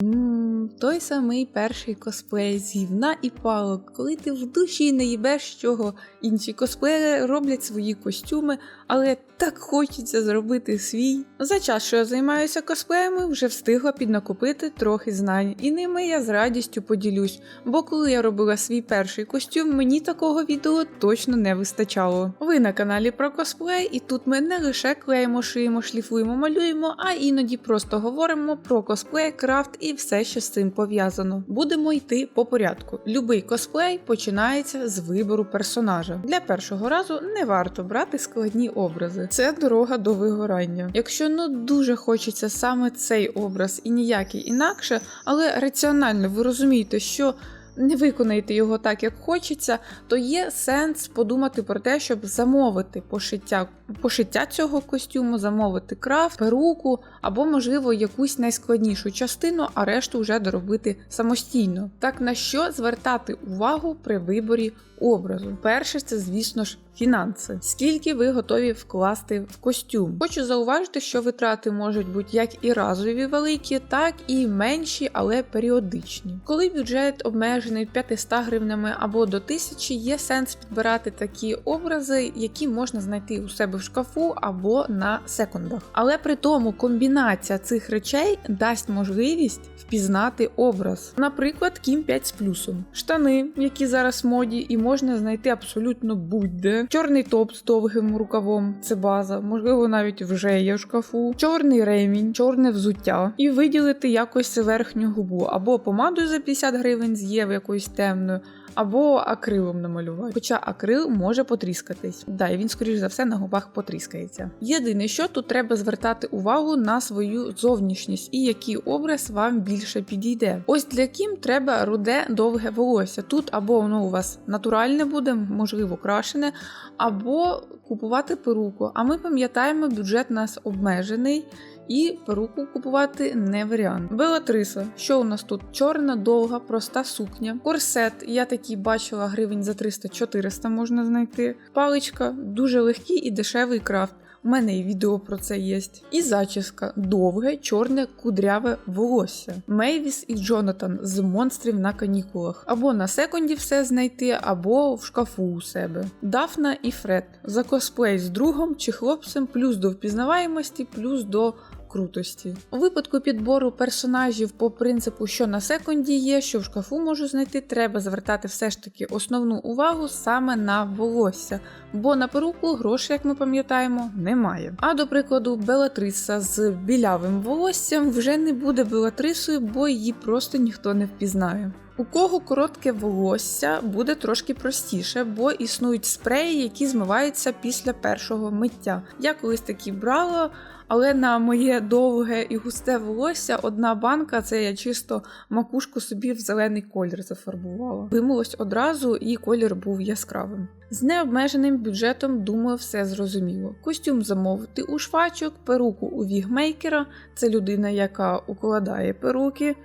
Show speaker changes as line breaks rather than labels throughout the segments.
嗯。Той самий перший косплей з гівна і палок, коли ти в душі не їбеш, чого інші косплеєри роблять свої костюми, але так хочеться зробити свій. За час, що я займаюся косплеями, вже встигла піднакупити трохи знань, і ними я з радістю поділюсь, бо коли я робила свій перший костюм, мені такого відео точно не вистачало. Ви на каналі про косплей, і тут ми не лише клеїмо, шиємо, шліфуємо, малюємо, а іноді просто говоримо про косплей, крафт і все, що з цим пов'язано. Будемо йти по порядку. Любий косплей починається з вибору персонажа. Для першого разу не варто брати складні образи. Це дорога до вигорання. Якщо ну дуже хочеться саме цей образ і ніякий інакше, але раціонально ви розумієте, що не виконаєте його так, як хочеться, то є сенс подумати про те, щоб замовити пошиття, пошиття цього костюму, замовити крафт, перуку або, можливо, якусь найскладнішу частину, а решту вже доробити самостійно. Так на що звертати увагу при виборі образу? Перше, це, звісно ж, фінанси. Скільки ви готові вкласти в костюм? Хочу зауважити, що витрати можуть бути як і разові великі, так і менші, але періодичні. Коли бюджет обмежений 500 гривнями або до 1000, є сенс підбирати такі образи, які можна знайти у себе в шкафу або на секундах. Але при тому комбінація цих речей дасть можливість впізнати образ. Наприклад, Кім 5 з плюсом, штани, які зараз в моді, і можна знайти абсолютно будь-де. Чорний топ з довгим рукавом це база, можливо, навіть вже є в шкафу, чорний ремінь, чорне взуття, і виділити якось верхню губу або помадою за 50 гривень з Єв якоюсь темною. Або акрилом намалювати. Хоча акрил може потріскатись. Да, і він, скоріш за все, на губах потріскається. Єдине, що тут треба звертати увагу на свою зовнішність і який образ вам більше підійде. Ось для ким треба руде довге волосся. Тут або воно у вас натуральне буде, можливо, крашене, або купувати перуку. А ми пам'ятаємо, бюджет нас обмежений. І перуку купувати не варіант. Белатриса, що у нас тут? Чорна, довга, проста сукня. Корсет, я такий бачила гривень за 300-400 можна знайти. Паличка, дуже легкий і дешевий крафт. У мене і відео про це є. І зачіска довге, чорне, кудряве волосся. Мейвіс і Джонатан з монстрів на канікулах. Або на секунді все знайти, або в шкафу у себе. Дафна і Фред за косплей з другом чи хлопцем, плюс до впізнаваємості, плюс до крутості. У випадку підбору персонажів по принципу, що на секунді є, що в шкафу можу знайти, треба звертати все ж таки основну увагу саме на волосся, бо на перуку грошей, як ми пам'ятаємо, немає. А до прикладу, Белатриса з білявим волоссям вже не буде Белатрисою, бо її просто ніхто не впізнає. У кого коротке волосся буде трошки простіше, бо існують спреї, які змиваються після першого миття. Я колись такі брала, але на моє довге і густе волосся одна банка це я чисто макушку собі в зелений колір зафарбувала. Вимилось одразу, і колір був яскравим. З необмеженим бюджетом, думаю, все зрозуміло. Костюм замовити у швачок, перуку у вігмейкера це людина, яка укладає перуки.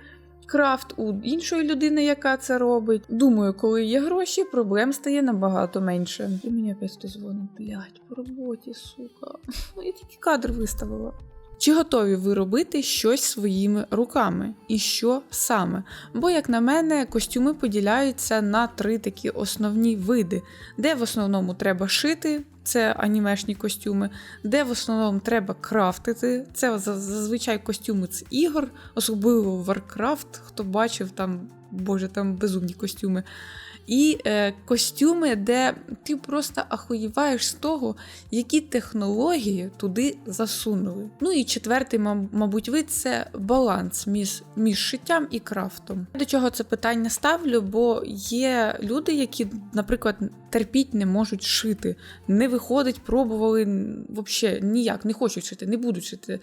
Крафт у іншої людини, яка це робить. Думаю, коли є гроші, проблем стає набагато менше. І мені опять хтось дзвонить, блядь, по роботі, сука. Я тільки кадр виставила. Чи готові ви робити щось своїми руками? І що саме? Бо, як на мене, костюми поділяються на три такі основні види, де в основному треба шити. Це анімешні костюми, де в основному треба крафтити. Це зазвичай костюми з ігор, особливо Warcraft, хто бачив там, боже, там безумні костюми. І е, костюми, де ти просто ахуєваєш з того, які технології туди засунули. Ну і четвертий, мабуть, вид це баланс між, між шиттям і крафтом. До чого це питання ставлю? Бо є люди, які, наприклад, терпіть не можуть шити, не виходить, пробували взагалі ніяк, не хочуть шити, не будуть шити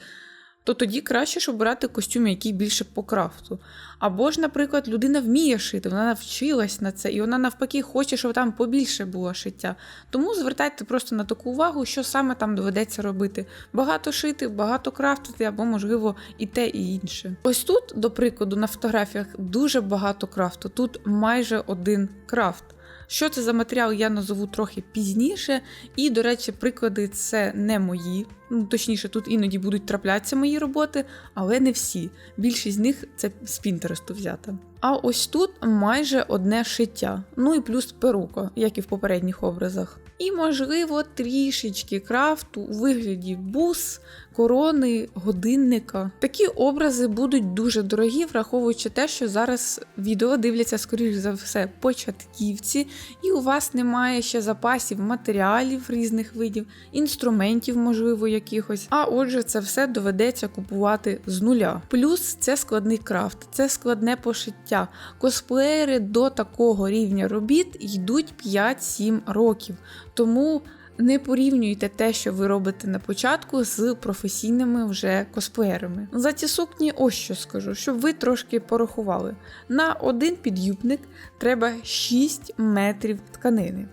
то тоді краще ж обирати костюм, який більше по крафту. Або ж, наприклад, людина вміє шити, вона навчилась на це, і вона навпаки хоче, щоб там побільше було шиття. Тому звертайте просто на таку увагу, що саме там доведеться робити. Багато шити, багато крафтити, або, можливо, і те, і інше. Ось тут, до прикладу, на фотографіях дуже багато крафту. Тут майже один крафт. Що це за матеріал, я назову трохи пізніше. І, до речі, приклади це не мої. Ну, точніше, тут іноді будуть траплятися мої роботи, але не всі. Більшість з них це з Пінтересту взята. А ось тут майже одне шиття, ну і плюс перука, як і в попередніх образах. І, можливо, трішечки крафту у вигляді бус, корони, годинника. Такі образи будуть дуже дорогі, враховуючи те, що зараз відео дивляться, скоріш за все, початківці, і у вас немає ще запасів матеріалів різних видів, інструментів, можливо, якихось. А отже, це все доведеться купувати з нуля. Плюс це складний крафт, це складне пошиття. Косплеєри до такого рівня робіт йдуть 5-7 років. Тому не порівнюйте те, що ви робите на початку, з професійними вже косплеєрами. За ці сукні, ось що скажу, щоб ви трошки порахували. На один підюбник треба 6 метрів тканини.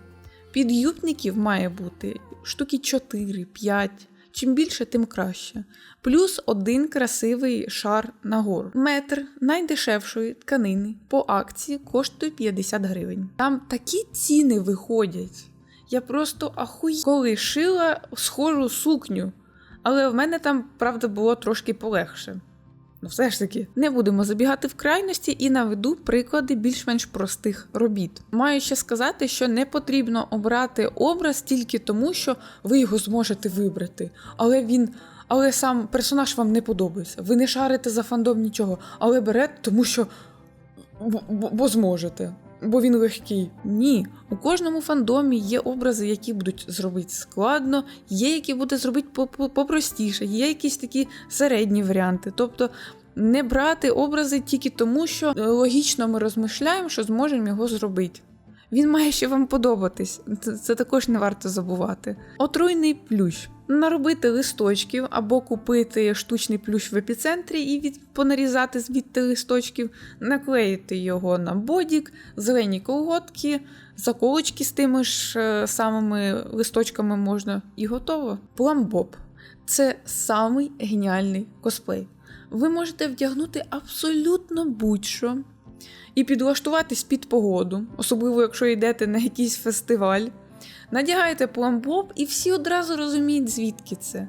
Підюбників має бути штуки 4-5. Чим більше, тим краще. Плюс один красивий шар нагору. Метр найдешевшої тканини по акції коштує 50 гривень. Там такі ціни виходять. Я просто ахуй, коли шила схожу сукню. Але в мене там, правда, було трошки полегше. Ну, все ж таки, не будемо забігати в крайності і наведу приклади більш-менш простих робіт. Маю ще сказати, що не потрібно обрати образ тільки тому, що ви його зможете вибрати. Але він. Але сам персонаж вам не подобається. Ви не шарите за фандом нічого, але берете, тому що бо, зможете. Бо він легкий. Ні. У кожному фандомі є образи, які будуть зробити складно, є які будуть зробити попростіше, є якісь такі середні варіанти. Тобто не брати образи тільки тому, що е, логічно ми розмишляємо, що зможемо його зробити. Він має ще вам подобатись, це також не варто забувати. Отруйний плющ. Наробити листочків або купити штучний плющ в епіцентрі і від, понарізати звідти листочків, наклеїти його на бодік, зелені колготки, заколочки з тими ж е, самими листочками можна і готово. Пламбоб це самий геніальний косплей. Ви можете вдягнути абсолютно будь-що і підлаштуватись під погоду, особливо якщо йдете на якийсь фестиваль. Надягаєте пламбоб, і всі одразу розуміють, звідки це.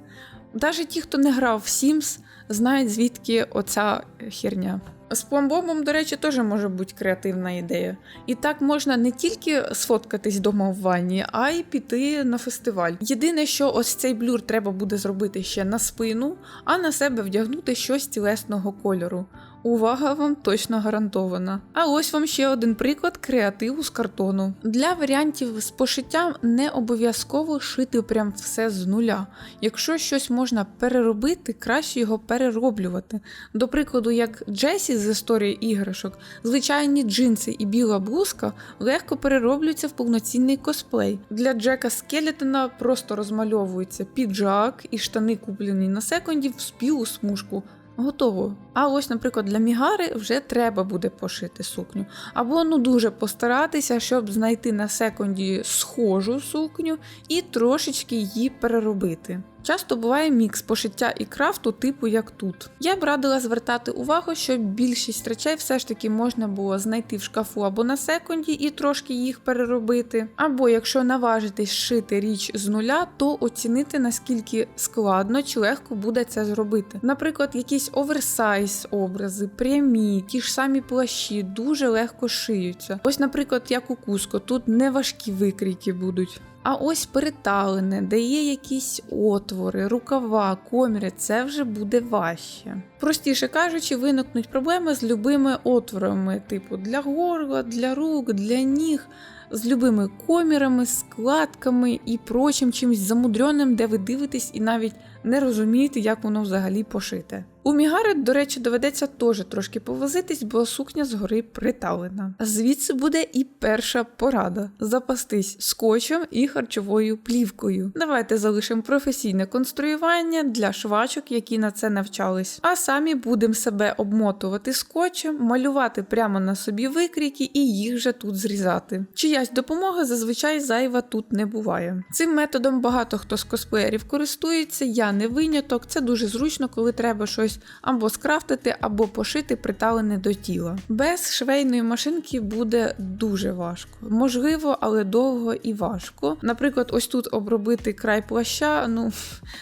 Навіть ті, хто не грав в Sims, знають, звідки оця херня. З пламбомом, до речі, теж може бути креативна ідея. І так можна не тільки сфоткатись вдома в ванні, а й піти на фестиваль. Єдине, що ось цей блюр треба буде зробити ще на спину, а на себе вдягнути щось тілесного кольору. Увага вам точно гарантована. А ось вам ще один приклад креативу з картону. Для варіантів з пошиттям не обов'язково шити прям все з нуля. Якщо щось можна переробити, краще його перероблювати. До прикладу, як Джесі з історії іграшок, звичайні джинси і біла блузка легко перероблюються в повноцінний косплей. Для Джека Скелетона просто розмальовується піджак і штани, куплені на секунді в спілу смужку. Готово. А ось, наприклад, для мігари вже треба буде пошити сукню. Або ну дуже постаратися, щоб знайти на секунді схожу сукню і трошечки її переробити. Часто буває мікс пошиття і крафту, типу як тут. Я б радила звертати увагу, що більшість речей все ж таки можна було знайти в шкафу або на секунді і трошки їх переробити. Або якщо наважитись шити річ з нуля, то оцінити наскільки складно чи легко буде це зробити. Наприклад, якісь оверсайз образи, прямі, ті ж самі плащі дуже легко шиються. Ось, наприклад, як у Куско, тут не важкі викрійки будуть. А ось переталене, де є якісь отвори, рукава, коміри, це вже буде важче. Простіше кажучи, виникнуть проблеми з любими отворами, типу для горла, для рук, для ніг, з любими комірами, складками і прочим чимось замудреним, де ви дивитесь і навіть не розумієте, як воно взагалі пошите. У Мігари, до речі, доведеться теж трошки повозитись, бо сукня згори приталена. Звідси буде і перша порада: запастись скотчем і харчовою плівкою. Давайте залишимо професійне конструювання для швачок, які на це навчались. А самі будемо себе обмотувати скотчем, малювати прямо на собі викрійки і їх вже тут зрізати. Чиясь допомога зазвичай зайва тут не буває. Цим методом багато хто з косплеєрів користується, я не виняток. Це дуже зручно, коли треба щось або скрафтити, або пошити приталене до тіла. Без швейної машинки буде дуже важко. Можливо, але довго і важко. Наприклад, ось тут обробити край плаща, ну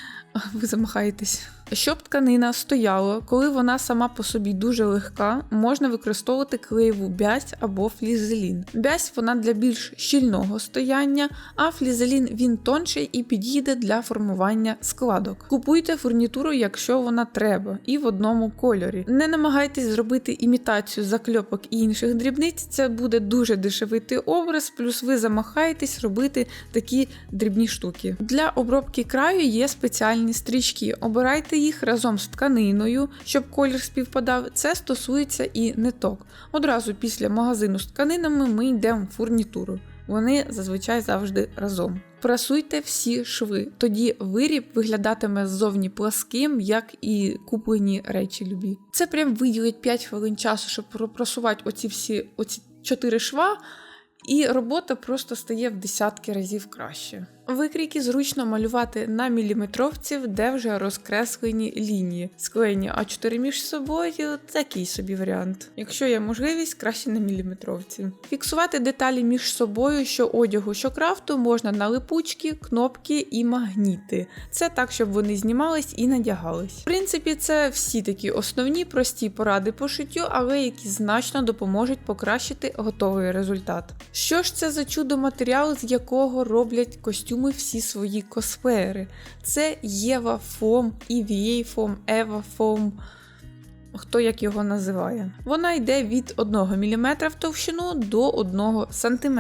ви замахаєтесь. Щоб тканина стояла, коли вона сама по собі дуже легка, можна використовувати клеєву бязь або флізелін. Бязь вона для більш щільного стояння, а флізелін він тонший і підійде для формування складок. Купуйте фурнітуру, якщо вона треба, і в одному кольорі. Не намагайтесь зробити імітацію закльопок і інших дрібниць, це буде дуже дешевити образ, плюс ви замахаєтесь робити такі дрібні штуки. Для обробки краю є спеціальні стрічки. Обирайте їх разом з тканиною, щоб колір співпадав. Це стосується і ниток. Одразу після магазину з тканинами ми йдемо в фурнітуру. Вони зазвичай завжди разом. Прасуйте всі шви, тоді виріб виглядатиме ззовні пласким, як і куплені речі любі. Це прям виділить 5 хвилин часу, щоб пропрасувати оці всі оці 4 шва, і робота просто стає в десятки разів краще. Викрійки зручно малювати на міліметровців, де вже розкреслені лінії. Склеєні А4 між собою такий собі варіант. Якщо є можливість, краще на міліметровці. Фіксувати деталі між собою, що одягу, що крафту, можна на липучки, кнопки і магніти. Це так, щоб вони знімались і надягались. В принципі, це всі такі основні прості поради по шиттю, але які значно допоможуть покращити готовий результат. Що ж це за чудо матеріал, з якого роблять костюм? Костюми всі свої косплеєри. Це Єва Фом, EVA Фом, Ева Фом. Хто як його називає. Вона йде від 1 мм в товщину до 1 см.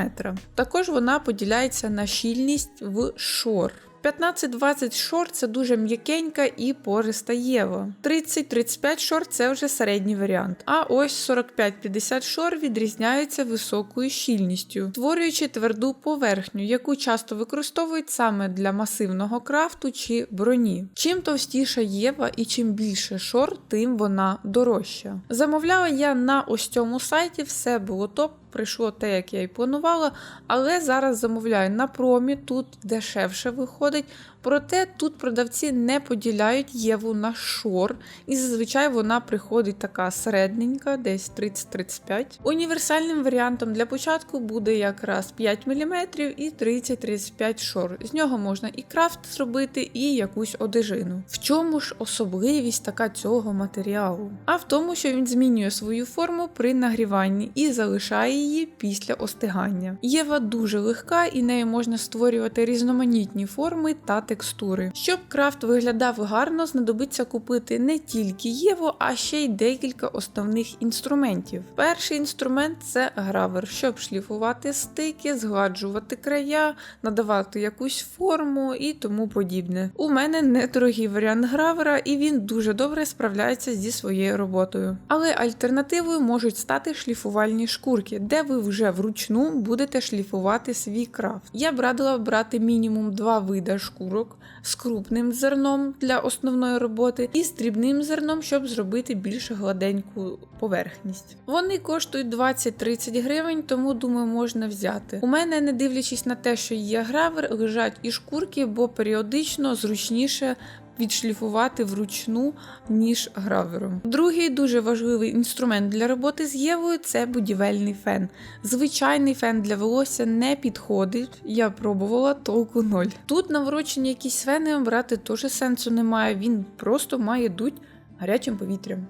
Також вона поділяється на щільність в шор. 15-20 шорт це дуже м'якенька і пориста Єва. 30-35 шорт це вже середній варіант. А ось 45-50 шор відрізняються високою щільністю, створюючи тверду поверхню, яку часто використовують саме для масивного крафту чи броні. Чим товстіша Єва і чим більше шор, тим вона дорожча. Замовляла я на ось цьому сайті, все було топ прийшло те, як я і планувала, але зараз замовляю на промі, тут дешевше виходить. Проте тут продавці не поділяють єву на шор, і зазвичай вона приходить така середненька, десь 30-35. Універсальним варіантом для початку буде якраз 5 мм і 30-35 шор. З нього можна і крафт зробити, і якусь одежину. В чому ж особливість така цього матеріалу? А в тому, що він змінює свою форму при нагріванні і залишає її після остигання. Єва дуже легка і нею можна створювати різноманітні форми та текстури. Щоб крафт виглядав гарно, знадобиться купити не тільки Єву, а ще й декілька основних інструментів. Перший інструмент це гравер, щоб шліфувати стики, згладжувати края, надавати якусь форму і тому подібне. У мене недорогий варіант гравера, і він дуже добре справляється зі своєю роботою. Але альтернативою можуть стати шліфувальні шкурки, де ви вже вручну будете шліфувати свій крафт. Я б радила брати мінімум два вида шкурок з крупним зерном для основної роботи і з дрібним зерном, щоб зробити більш гладеньку поверхність. Вони коштують 20-30 гривень, тому думаю, можна взяти. У мене, не дивлячись на те, що є гравер, лежать і шкурки, бо періодично зручніше відшліфувати вручну, ніж гравером. Другий дуже важливий інструмент для роботи з Євою це будівельний фен. Звичайний фен для волосся не підходить, я пробувала толку ноль. Тут наворочені якісь фени брати теж сенсу немає, він просто має дуть гарячим повітрям.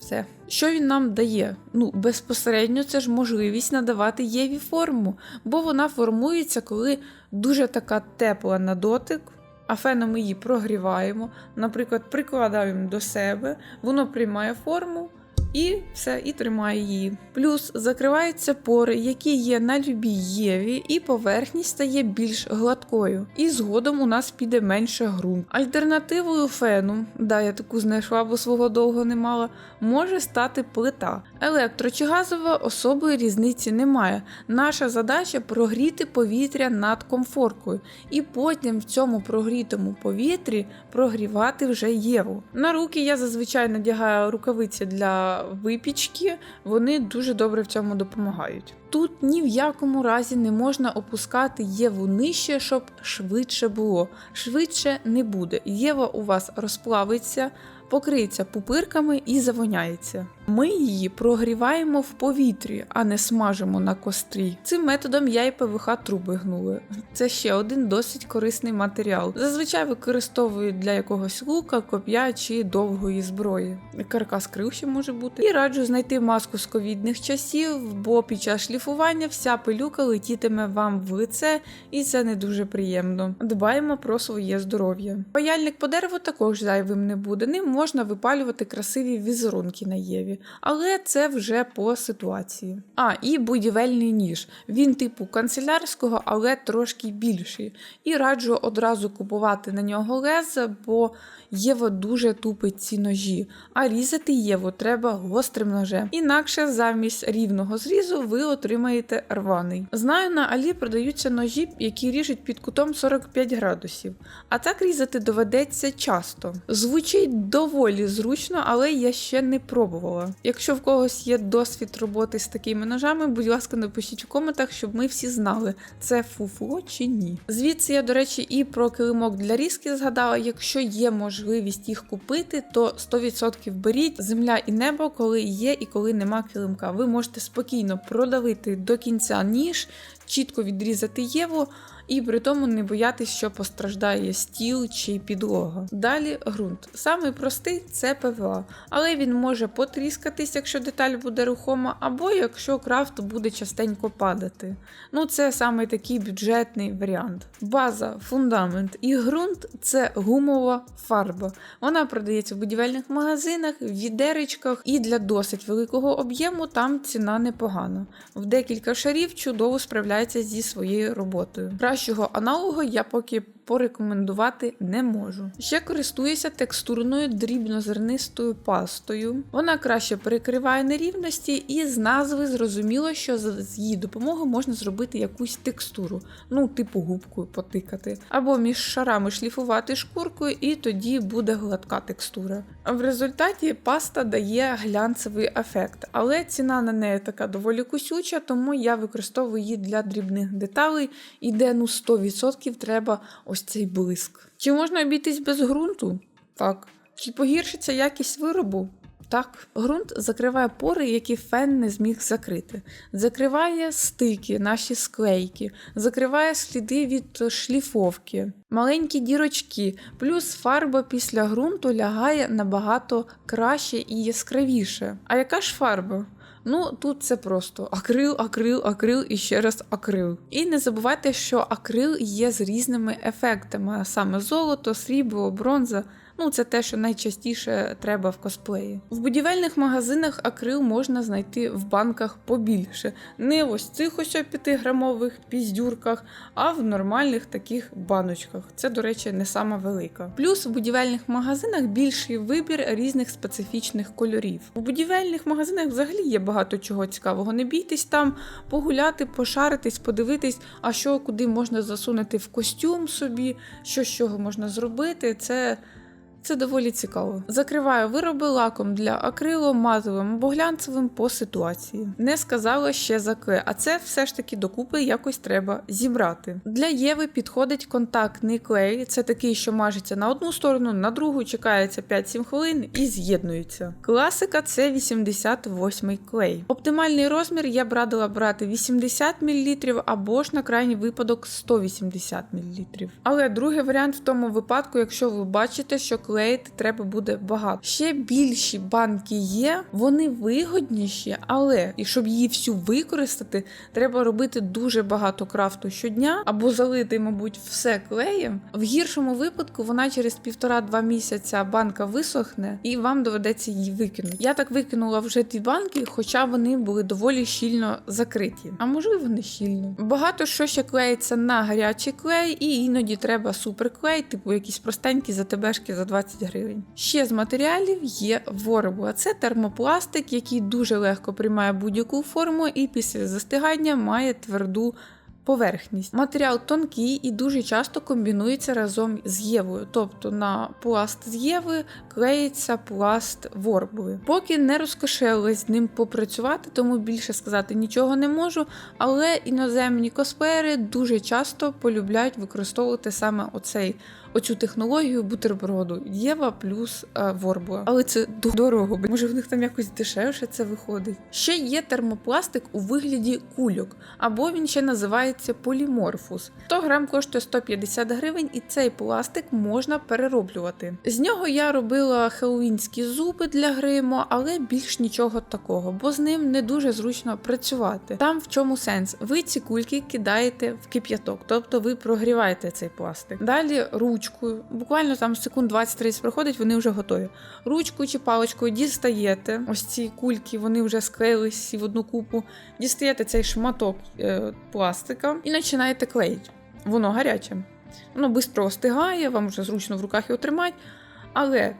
Все. Що він нам дає? Ну, безпосередньо це ж можливість надавати Єві форму, бо вона формується, коли дуже така тепла на дотик а феном її прогріваємо, наприклад, прикладаємо до себе, воно приймає форму І все, і тримає її. Плюс закриваються пори, які є на любій єві, і поверхність стає більш гладкою. І згодом у нас піде менше ґрунт. Альтернативою фену, да, я таку знайшла, бо свого довго не мала, може стати плита. Електро чи газова особої різниці немає. Наша задача прогріти повітря над комфоркою, і потім в цьому прогрітому повітрі прогрівати вже єву. На руки я зазвичай надягаю рукавиці для випічки, вони дуже добре в цьому допомагають. Тут ні в якому разі не можна опускати Єву нижче, щоб швидше було. Швидше не буде. Єва у вас розплавиться, покриється пупирками і завоняється. Ми її прогріваємо в повітрі, а не смажимо на кострі. Цим методом я і ПВХ труби гнули. Це ще один досить корисний матеріал. Зазвичай використовують для якогось лука, коп'я чи довгої зброї. Каркас крил ще може бути. І раджу знайти маску з ковідних часів, бо під час шліфування вся пилюка летітиме вам в лице, і це не дуже приємно. Дбаємо про своє здоров'я. Паяльник по дереву також зайвим не буде. Ним можна випалювати красиві візерунки на Єві але це вже по ситуації. А, і будівельний ніж. Він типу канцелярського, але трошки більший. І раджу одразу купувати на нього леза, бо Єва дуже тупить ці ножі, а різати Єву треба гострим ножем. Інакше замість рівного зрізу ви отримаєте рваний. Знаю, на Алі продаються ножі, які ріжуть під кутом 45 градусів, а так різати доведеться часто. Звучить доволі зручно, але я ще не пробувала. Якщо в когось є досвід роботи з такими ножами, будь ласка, напишіть в коментах, щоб ми всі знали, це фуфло чи ні. Звідси я, до речі, і про килимок для різки згадала, якщо є можливість їх купити, то 100% беріть земля і небо, коли є і коли нема килимка. Ви можете спокійно продавити до кінця ніж, чітко відрізати єву. І при тому не боятись, що постраждає стіл чи підлога. Далі ґрунт. Самий простий це ПВА, але він може потріскатись, якщо деталь буде рухома, або якщо крафт буде частенько падати. Ну, це саме такий бюджетний варіант. База, фундамент і ґрунт це гумова фарба. Вона продається в будівельних магазинах, в відеречках і для досить великого об'єму там ціна непогана. В декілька шарів чудово справляється зі своєю роботою. Кращого аналогу я поки порекомендувати не можу. Ще користуюся текстурною дрібнозернистою пастою. Вона краще перекриває нерівності, і з назви зрозуміло, що з її допомогою можна зробити якусь текстуру, ну, типу губкою потикати, або між шарами шліфувати шкуркою, і тоді буде гладка текстура. В результаті паста дає глянцевий ефект, але ціна на неї така доволі кусюча, тому я використовую її для дрібних деталей, і де ну 100% треба ось цей блиск. Чи можна обійтись без ґрунту? Так. Чи погіршиться якість виробу? Так, ґрунт закриває пори, які фен не зміг закрити. Закриває стики, наші склейки, закриває сліди від шліфовки, маленькі дірочки, плюс фарба після ґрунту лягає набагато краще і яскравіше. А яка ж фарба? Ну, тут це просто акрил, акрил, акрил і ще раз акрил. І не забувайте, що акрил є з різними ефектами, саме золото, срібло, бронза. Ну, це те, що найчастіше треба в косплеї. В будівельних магазинах акрил можна знайти в банках побільше. Не ось цих ось 5-грамових піздюрках, а в нормальних таких баночках. Це, до речі, не сама велика. Плюс в будівельних магазинах більший вибір різних специфічних кольорів. У будівельних магазинах взагалі є багато чого цікавого. Не бійтесь там погуляти, пошаритись, подивитись, а що куди можна засунути в костюм собі, що з чого можна зробити. Це. Це доволі цікаво. Закриваю вироби лаком для акрилу, матовим або глянцевим по ситуації. Не сказала ще за клей, а це все ж таки докупи якось треба зібрати. Для Єви підходить контактний клей, це такий, що мажеться на одну сторону, на другу чекається 5-7 хвилин і з'єднується. Класика це 88 клей. Оптимальний розмір я б радила брати 80 мл або ж на крайній випадок 180 мл. Але другий варіант в тому випадку, якщо ви бачите, що клеїти треба буде багато. Ще більші банки є, вони вигодніші, але і щоб її всю використати, треба робити дуже багато крафту щодня або залити, мабуть, все клеєм. В гіршому випадку вона через півтора-два місяця банка висохне і вам доведеться її викинути. Я так викинула вже ті банки, хоча вони були доволі щільно закриті. А можливо, не щільно. Багато що ще клеїться на гарячий клей, і іноді треба суперклей, типу якісь простенькі затебешки за 20 гривень. Ще з матеріалів є ворбу, а це термопластик, який дуже легко приймає будь-яку форму і після застигання має тверду. Поверхність. Матеріал тонкий і дуже часто комбінується разом з євою, тобто на пласт з єви клеїться пласт ворбли. Поки не розкошелилась з ним попрацювати, тому більше сказати нічого не можу. Але іноземні косплеєри дуже часто полюбляють використовувати саме оцей. Оцю технологію бутерброду Єва плюс е, ворбла. Але це дорого. Може в них там якось дешевше це виходить. Ще є термопластик у вигляді кульок, або він ще називається поліморфус. 100 грам коштує 150 гривень, і цей пластик можна перероблювати. З нього я робила хеллоуінські зуби для гриму, але більш нічого такого, бо з ним не дуже зручно працювати. Там в чому сенс? Ви ці кульки кидаєте в кип'яток, тобто ви прогріваєте цей пластик. Далі ручкою, буквально там секунд 20-30 проходить, вони вже готові. Ручкою чи паличкою дістаєте ось ці кульки, вони вже склеїлись в одну купу. Дістаєте цей шматок е, пластика і починаєте клеїти. Воно гаряче. Воно швидко остигає, вам вже зручно в руках його тримати, але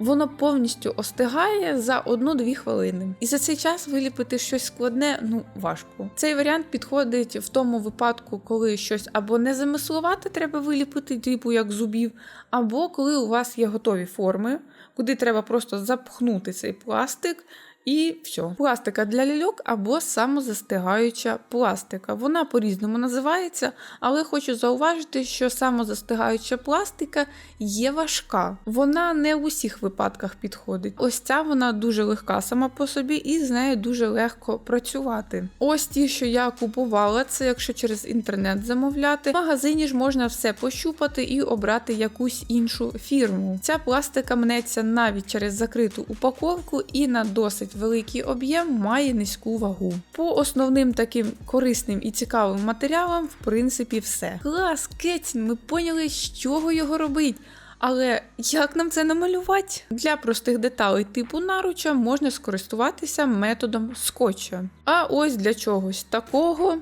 воно повністю остигає за 1-2 хвилини. І за цей час виліпити щось складне ну важко. Цей варіант підходить в тому випадку, коли щось або не замислувати треба виліпити, типу як зубів, або коли у вас є готові форми, куди треба просто запхнути цей пластик. І все. Пластика для ляльок або самозастигаюча пластика. Вона по-різному називається, але хочу зауважити, що самозастигаюча пластика є важка. Вона не в усіх випадках підходить. Ось ця вона дуже легка сама по собі, і з нею дуже легко працювати. Ось ті, що я купувала, це якщо через інтернет замовляти. В магазині ж можна все пощупати і обрати якусь іншу фірму. Ця пластика мнеться навіть через закриту упаковку і на досить великий об'єм має низьку вагу. По основним таким корисним і цікавим матеріалам, в принципі, все. Клас, Кетін, ми поняли, з чого його робить. Але як нам це намалювати? Для простих деталей типу наруча можна скористуватися методом скотча. А ось для чогось такого.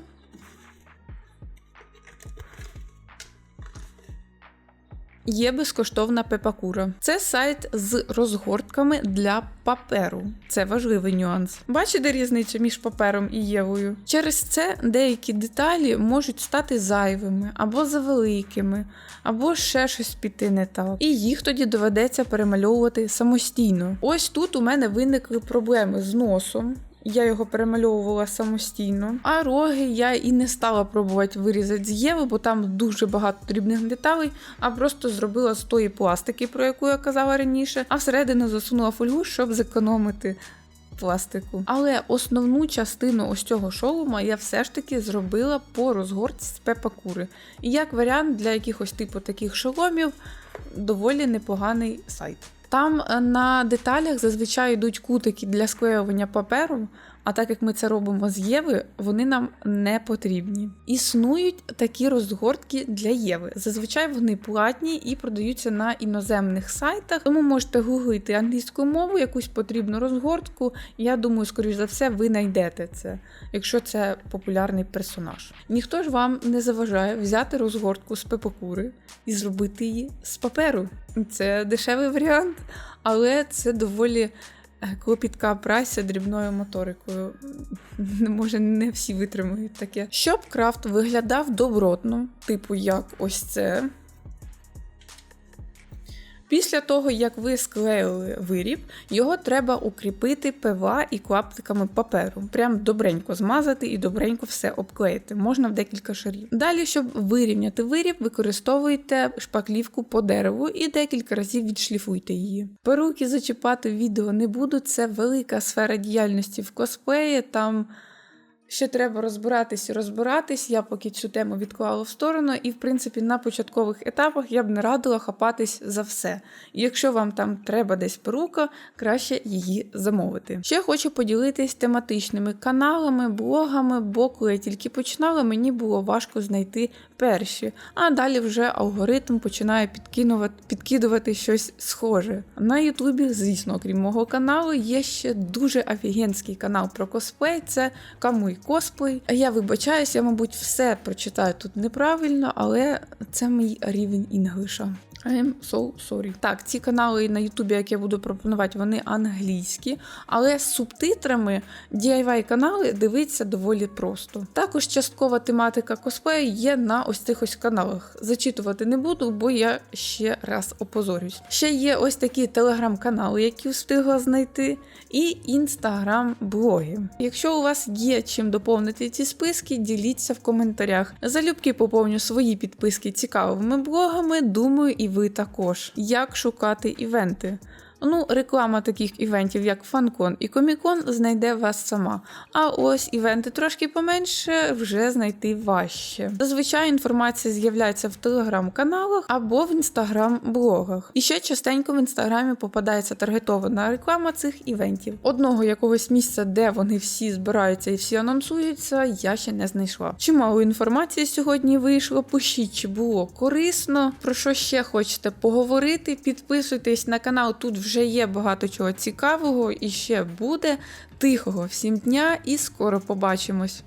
Є безкоштовна пепакура. Це сайт з розгортками для паперу. Це важливий нюанс. Бачите різницю між папером і євою? Через це деякі деталі можуть стати зайвими або завеликими, або ще щось піти не так. І їх тоді доведеться перемальовувати самостійно. Ось тут у мене виникли проблеми з носом. Я його перемальовувала самостійно. А роги я і не стала пробувати вирізати з Єви, бо там дуже багато дрібних деталей, а просто зробила з тої пластики, про яку я казала раніше, а всередину засунула фольгу, щоб зекономити. Пластику. Але основну частину ось цього шолома я все ж таки зробила по розгортці з пепакури. І як варіант для якихось типу таких шоломів доволі непоганий сайт. Там е, на деталях зазвичай йдуть кутики для склеювання паперу, а так як ми це робимо з Єви, вони нам не потрібні. Існують такі розгортки для Єви. Зазвичай вони платні і продаються на іноземних сайтах, тому можете гуглити англійську мову, якусь потрібну розгортку. Я думаю, скоріш за все, ви знайдете це, якщо це популярний персонаж. Ніхто ж вам не заважає взяти розгортку з пепакури і зробити її з паперу. Це дешевий варіант, але це доволі клопітка праця дрібною моторикою. Може, не всі витримують таке. Щоб крафт виглядав добротно, типу як ось це. Після того, як ви склеїли виріб, його треба укріпити ПВА і клаптиками паперу. Прям добренько змазати і добренько все обклеїти. Можна в декілька шарів. Далі, щоб вирівняти виріб, використовуйте шпаклівку по дереву і декілька разів відшліфуйте її. Перуки зачіпати в відео не буду, це велика сфера діяльності в косплеї. Там Ще треба розбиратись і розбиратись. Я поки цю тему відклала в сторону, і, в принципі, на початкових етапах я б не радила хапатись за все. Якщо вам там треба десь перука, краще її замовити. Ще хочу поділитись тематичними каналами, блогами, бо коли я тільки починала, мені було важко знайти перші, а далі вже алгоритм починає підкинувати, підкидувати щось схоже. На Ютубі, звісно, окрім мого каналу, є ще дуже офігенський канал про косплей. Це Камуй Косплей. Я вибачаюсь, я, мабуть, все прочитаю тут неправильно, але це мій рівень інглиша. I'm so sorry. Так, ці канали на Ютубі, які я буду пропонувати, вони англійські, але з субтитрами DIY канали дивиться доволі просто. Також часткова тематика косплею є на ось цих ось каналах. Зачитувати не буду, бо я ще раз опозорюсь. Ще є ось такі телеграм-канали, які встигла знайти, і інстаграм-блоги. Якщо у вас є чим доповнити ці списки, діліться в коментарях. Залюбки поповню свої підписки цікавими блогами. Думаю, і ви також. Як шукати івенти? Ну, реклама таких івентів, як Фанкон і Комікон, знайде вас сама. А ось івенти трошки поменше вже знайти важче. Зазвичай інформація з'являється в телеграм-каналах або в інстаграм-блогах. І ще частенько в інстаграмі попадається таргетована реклама цих івентів. Одного якогось місця, де вони всі збираються і всі анонсуються, я ще не знайшла. Чимало інформації сьогодні вийшло. Пишіть, чи було корисно. Про що ще хочете поговорити? Підписуйтесь на канал. Тут вже є багато чого цікавого і ще буде. Тихого всім дня і скоро побачимось.